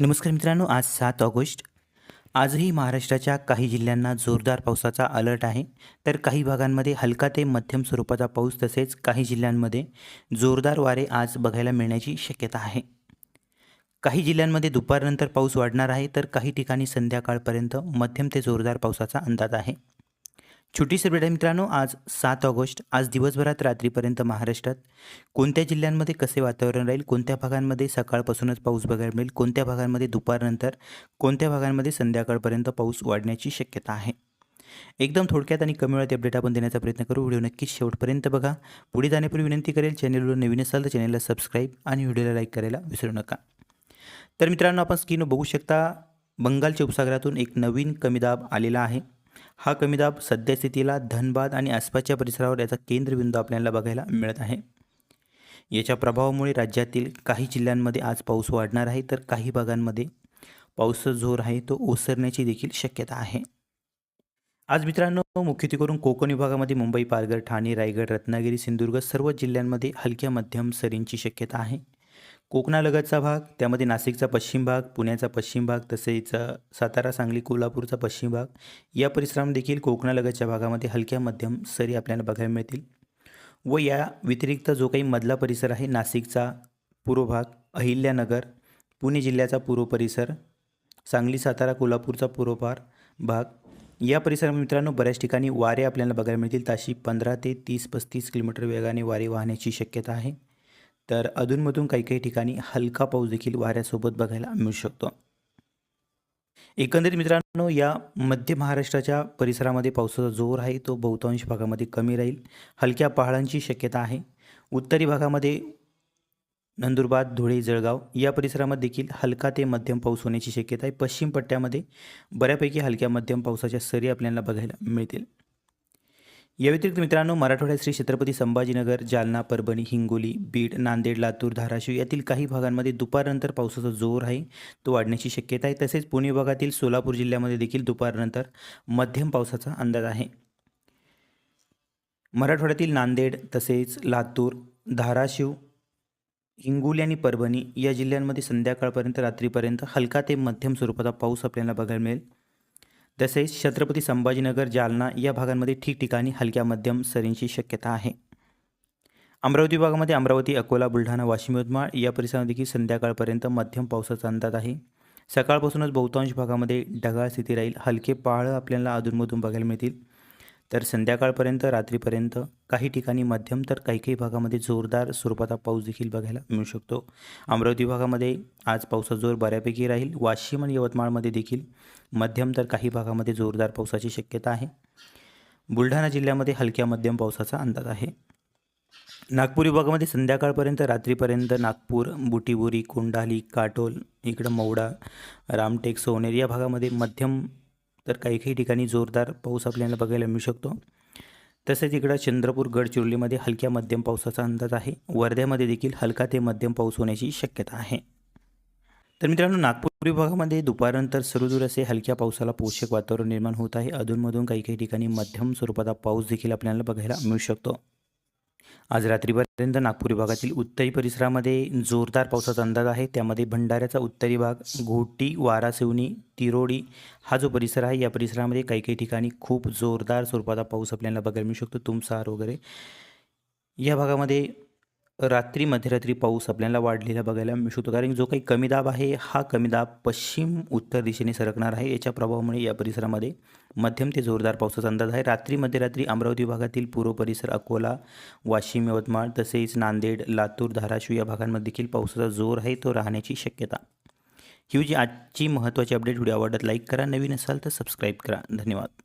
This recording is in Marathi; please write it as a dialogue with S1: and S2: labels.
S1: नमस्कार मित्रांनो आज सात ऑगस्ट. आजही महाराष्ट्राच्या काही जिल्ह्यांना जोरदार पावसाचा अलर्ट आहे. तर काही भागांमध्ये हलका ते मध्यम स्वरूपाचा पाऊस तसेच काही जिल्ह्यांमध्ये जोरदार वारे आज बघायला मिळण्याची शक्यता आहे. काही जिल्ह्यांमध्ये दुपारनंतर पाऊस वाढणार आहे तर काही ठिकाणी संध्याकाळपर्यंत मध्यम ते जोरदार पावसाचा अंदाज आहे. छोटी सर्वेडा मित्रांनो आज सात ऑगस्ट आज दिवसभरात रात्रीपर्यंत महाराष्ट्रात कोणत्या जिल्ह्यांमध्ये कसे वातावरण राहील कोणत्या भागांमध्ये सकाळपासूनच पाऊस बघायला मिळेल कोणत्या भागांमध्ये दुपारनंतर कोणत्या भागांमध्ये संध्याकाळपर्यंत पाऊस वाढण्याची शक्यता आहे? एकदम थोडक्यात आणि कमी वेळात अपडेट आपण देण्याचा प्रयत्न करू. व्हिडिओ नक्कीच शेवटपर्यंत बघा. पुढे जाण्यापूर्वी विनंती करेल चॅनलवर नवीन असाल तर चॅनलला सबस्क्राईब आणि व्हिडिओला लाईक करायला विसरू नका. तर मित्रांनो आपण स्क्रीनवर बघू शकता बंगालच्या उपसागरातून एक नवीन कमीदाब आलेला आहे. हा कमीदाब सद्यस्थितीला धनबाद आणि आसपासच्या परिसरावर याचा केंद्रबिंदू आपल्याला बघायला मिळत आहे. याच्या प्रभावामुळे राज्यातील काही जिल्ह्यांमध्ये आज पाऊस वाढणार आहे तर काही भागांमध्ये पाऊसचा जोर आहे तो ओसरण्याची देखील शक्यता आहे. आज मित्रांनो मुख्यत्वे करून कोकण विभागामध्ये मुंबई पालघर ठाणे रायगड रत्नागिरी सिंधुदुर्ग सर्व जिल्ह्यांमध्ये हलक्या मध्यम सरींची शक्यता आहे. कोकणालगतचा भाग त्यामध्ये नाशिकचा पश्चिम भाग पुण्याचा पश्चिम भाग तसेच सातारा सांगली कोल्हापूरचा पश्चिम भाग. या परिसरामध्ये देखील कोकणालगतच्या भागामध्ये हलक्या मध्यम सरी आपल्याला बघायला मिळतील. व या व्यतिरिक्त जो काही मधला परिसर आहे नाशिकचा पूर्व भाग अहिल्यानगर पुणे जिल्ह्याचा पूर्व परिसर सांगली सातारा कोल्हापूरचा पूर्वपार भाग. या परिसरामध्ये मित्रांनो बऱ्याच ठिकाणी वारे आपल्याला बघायला मिळतील. ताशी पंधरा ते तीस पस्तीस किलोमीटर वेगाने वारे वाहण्याची शक्यता आहे. तर अधूनमधून काही काही ठिकाणी हलका पाऊस देखील वाऱ्यासोबत बघायला मिळू शकतो. एकंदरीत मित्रांनो या मध्य महाराष्ट्राच्या परिसरामध्ये पावसाचा जोर आहे तो बहुतांश भागामध्ये कमी राहील. हलक्या पहाडांची शक्यता आहे. उत्तरी भागामध्ये नंदुरबार धुळे जळगाव या परिसरामध्ये देखील हलका ते मध्यम पाऊस होण्याची शक्यता आहे. पश्चिम पट्ट्यामध्ये बऱ्यापैकी हलक्या मध्यम पावसाच्या सरी आपल्याला बघायला मिळतील. या व्यतिरिक्त मित्रांनो मराठवाड्यात श्री छत्रपती संभाजीनगर जालना परभणी हिंगोली बीड नांदेड लातूर धाराशिव यातील काही भागांमध्ये दुपारनंतर पावसाचा जोर आहे. तो वाढण्याची शक्यता आहे. तसेच पुणे विभागातील सोलापूर जिल्ह्यामध्ये देखील दुपारनंतर मध्यम पावसाचा अंदाज आहे. मराठवाड्यातील नांदेड तसेच लातूर धाराशिव हिंगोली आणि परभणी या जिल्ह्यांमध्ये संध्याकाळपर्यंत रात्रीपर्यंत हलका ते मध्यम स्वरूपाचा पाऊस आपल्याला बघायला मिळेल. तसेच छत्रपती संभाजीनगर जालना या भागांमध्ये ठिकठिकाणी हलक्या मध्यम सरींची शक्यता आहे. अमरावती विभागामध्ये अमरावती अकोला बुलढाणा वाशिम यवतमाळ या परिसरामध्ये देखील संध्याकाळपर्यंत मध्यम पावसाचा अंदाज आहे. सकाळपासूनच बहुतांश भागामध्ये ढगाळ स्थिती राहील. हलके पाळं आपल्याला अधूनमधून बघायला मिळतील. तर संध्याकाळपर्यंत रात्रीपर्यंत काही ठिकाणी मध्यम तर काही काही भागामध्ये जोरदार स्वरूपाचा पाऊस देखील बघायला मिळू शकतो. अमरावती भागामध्ये आज पावसाचा जोर बऱ्यापैकी राहील. वाशिम आणि यवतमाळमध्ये देखील मध्यम तर काही भागामध्ये जोरदार पावसाची शक्यता आहे. बुलढाणा जिल्ह्यामध्ये हलक्या मध्यम पावसाचा अंदाज आहे. नागपूर विभागामध्ये संध्याकाळपर्यंत रात्रीपर्यंत नागपूर बुटीबुरी कोंडाली काटोल इकडं मौडा रामटेक सोनेर या भागामध्ये मध्यम तर काही काही ठिकाणी जोरदार पाऊस आपल्याला बघायला मिळू शकतो. तसेच इकडं चंद्रपूर गडचिरोलीमध्ये हलक्या मध्यम पावसाचा अंदाज आहे. वर्ध्यामध्ये देखील हलका ते मध्यम पाऊस होण्याची शक्यता आहे. तर मित्रांनो नागपूर विभागामध्ये दुपारनंतर सुरूदूर असे हलक्या पावसाला पोषक वातावरण निर्माण होत आहे. अधूनमधून काही काही ठिकाणी मध्यम स्वरूपाचा पाऊस देखील आपल्याला बघायला मिळू शकतो. आज रात्रीपर्यंत नागपूर विभागातील उत्तरी परिसरामध्ये जोरदार पावसाचा अंदाज आहे. त्यामध्ये भंडाऱ्याचा उत्तरी भाग घोटी वारासिवनी तिरोडी हा जो परिसर आहे या परिसरामध्ये काही काही ठिकाणी खूप जोरदार स्वरूपाचा पाऊस आपल्याला बघायला मिळू शकतो. तुमसार वगैरे. या भागामध्ये रात्री मध्यरात्री पाऊस आपल्याला वाढलेला बघायला मिळू शकतो कारण जो काही कमी दाब आहे हा कमी दाब पश्चिम उत्तर दिशेने सरकणार आहे. याच्या प्रभावामुळे या परिसरामध्ये मध्यम ते जोरदार पावसाचा अंदाज आहे. रात्री मध्यरात्री अमरावती भागातील पूर्व परिसर अकोला वाशिम यवतमाळ तसेच नांदेड लातूर धाराशिव या भागांमध्ये देखील पावसाचा जोर आहे तो राहण्याची शक्यता. ही जी आजची महत्त्वाची अपडेट व्हिडिओ आवडत लाईक करा. नवीन असाल तर सबस्क्राईब करा. धन्यवाद.